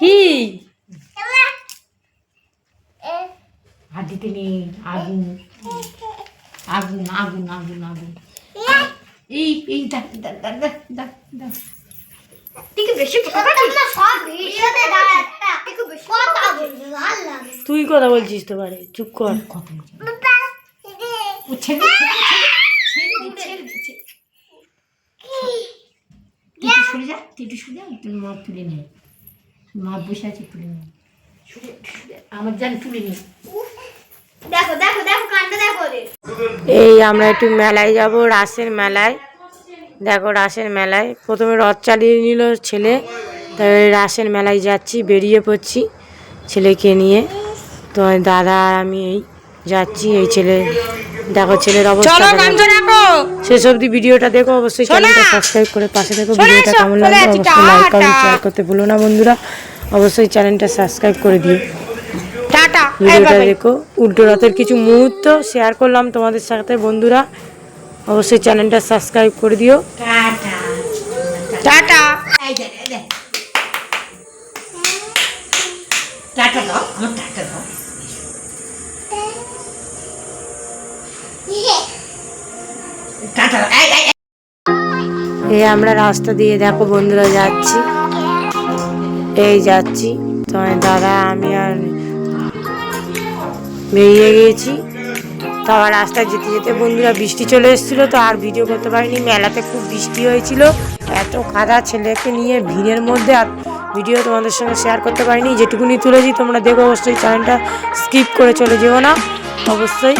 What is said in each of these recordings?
কি? হাত দিতে নেই আগুন। আগুন আগুন আগুন এই এই দেখ দেখ দেখ দেখ দেখ তুই কথা বলছিস? তো বারে চুপ কর। তুই তুলে নে মা বসে আছে তুলে নে। আমার জান তুলে নে দেখো দেখো দেখো কাণ্ড দেখো এই আমরা একটু মেলায় যাব রাসের মেলায়। দেখো রাসের মেলায়। প্রথমে রথ চালিয়ে নিল ছেলে। তারপরে রাসের মেলায় যাচ্ছি বেরিয়ে পড়ছি ছেলেকে নিয়ে। তো দাদা আর আমি এই যাচ্ছি এই ছেলে দেখো ছেলের অবস্থা শেষ অবধি ভিডিওটা দেখো অবশ্যই চ্যানেলটা সাবস্ক্রাইব করে পাশে দেখো ভিডিওটা কেমন লাগল অবশ্যই লাইক কমেন্ট শেয়ার করতে ভুলো না বন্ধুরা। অবশ্যই চ্যানেলটা সাবস্ক্রাইব করে দিও। টাটা ভিডিওটা দেখো উল্টো রথের কিছু মুহূর্ত শেয়ার করলাম তোমাদের সাথে বন্ধুরা। অবশ্যই চ্যানেলটা সাবস্ক্রাইব করে দিও। টাটা। দাও আমার দাও। এই। এই আমরা রাস্তা দিয়ে দেখো বন্ধুরা যাচ্ছি। এই যাচ্ছি। তোমার দাদা, আমি আর বেরিয়ে গিয়েছি তো আবার রাস্তায় যেতে যেতে বন্ধুরা বৃষ্টি চলে এসেছিল, তো আর ভিডিও করতে পারিনি। মেলাতে খুব বৃষ্টি হয়েছিল। এত কাদা ছেলেকে নিয়ে ভিড়ের মধ্যে আর ভিডিও তোমাদের সঙ্গে শেয়ার করতে পারিনি। যেটুকুনি তুলেছি, তোমরা দেখো অবশ্যই চ্যানেলটা স্কিপ করে চলে যেও না। অবশ্যই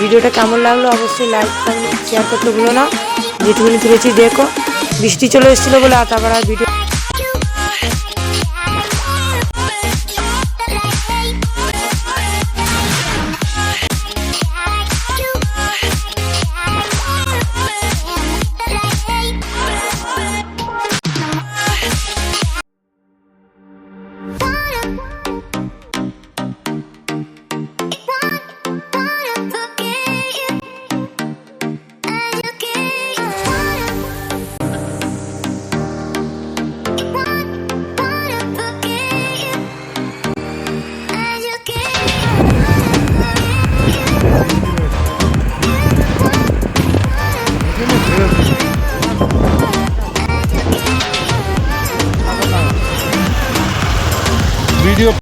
ভিডিওটা কেমন লাগল অবশ্যই লাইক শেয়ার করতে ভুলো না। যেটুকুনি তুলেছি, দেখো। বৃষ্টি চলে এসেছিল বলে আর তারপর আর ভিডিও